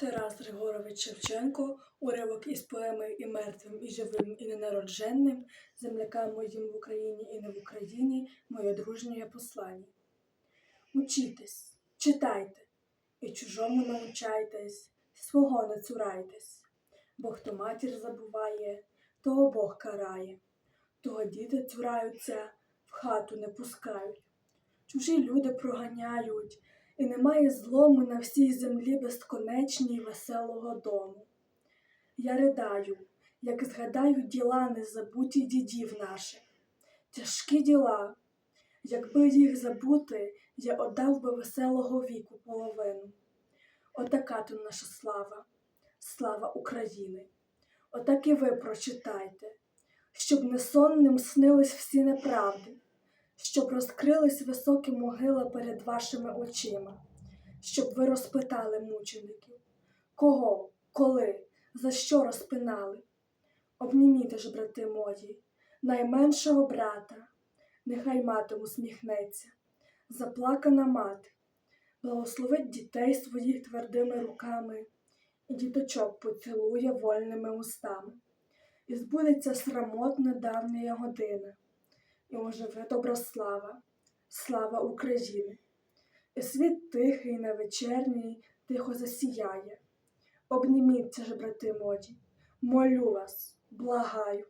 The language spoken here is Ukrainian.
Тарас Григорович Шевченко, уривок із поеми і мертвим, і живим, і ненародженним, землякам моїм в Україні і не в Україні, моє дружнє послання. Учітесь, читайте, і чужому навчайтесь, свого не цурайтесь, бо хто матір забуває, того Бог карає, того діти цураються, в хату не пускають. Чужі люди проганяють, і немає злому на всій землі безконечній веселого дому. Я ридаю, як згадаю діла незабуті дідів наших, тяжкі діла, якби їх забути, я отдав би веселого віку половину. Отака то наша слава, слава України. Отак і ви прочитайте, щоб не сонним снились всі неправди, щоб розкрились високі могили перед вашими очима, щоб ви розпитали мучеників, кого, коли, за що розпинали. Обніміте ж, брати мої, найменшого брата, нехай матом усміхнеться, заплакана мати, благословить дітей своїх твердими руками і діточок поцілує вольними устами. І збудеться срамотна давня година, і оживе добра слава, слава України. І світ тихий на вечерній тихо засіяє. Обніміться ж, брати мої, молю вас, благаю.